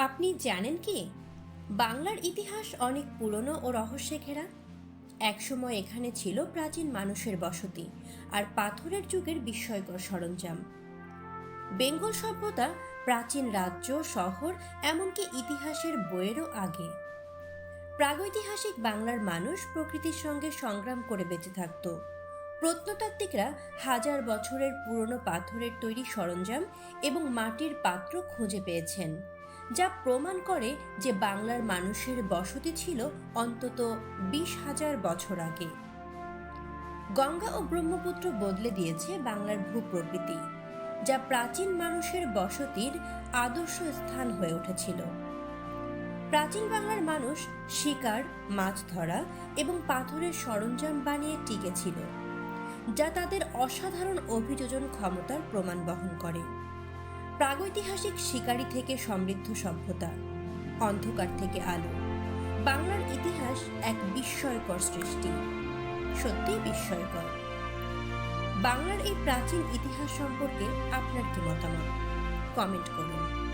আপনি জানেন কি? বাংলার ইতিহাস অনেক পুরনো ও রহস্যে ঘেরা। একসময় এখানে ছিল প্রাচীন মানুষের বসতি আর পাথরের যুগের বিস্ময়কর সরঞ্জাম। বেঙ্গল সভ্যতা, প্রাচীন রাজ্য, শহর, এমনকি ইতিহাসের বইয়েরও আগে। প্রাগৈতিহাসিক বাংলার মানুষ প্রকৃতির সঙ্গে সংগ্রাম করে বেঁচে থাকত। প্রত্নতাত্ত্বিকরা হাজার বছরের পুরনো পাথরের তৈরি সরঞ্জাম এবং মাটির পাত্র খুঁজে পেয়েছেন, যা প্রমাণ করে যে বাংলার মানুষের বসতি ছিল অন্তত বিশ হাজার বছর আগে। গঙ্গা ও ব্রহ্মপুত্র বদলে দিয়েছে বাংলার ভূপ্রকৃতি, যা প্রাচীন মানুষের বসতির আদর্শ স্থান হয়ে উঠেছিল। প্রাচীন বাংলার মানুষ শিকার, মাছ ধরা এবং পাথরের সরঞ্জাম বানিয়ে টিকেছিল যা তাদের অসাধারণ অভিযোজন ক্ষমতার প্রমাণ বহন করে। প্রাগৈতিহাসিক শিকারী থেকে সমৃদ্ধ সভ্যতা, অন্ধকার থেকে আলো। বাংলার ইতিহাস এক বিস্ময়কর সৃষ্টি। সত্যিই বিস্ময়কর। বাংলার এই প্রাচীন ইতিহাস সম্পর্কে আপনার কি মতামত? কমেন্ট করুন।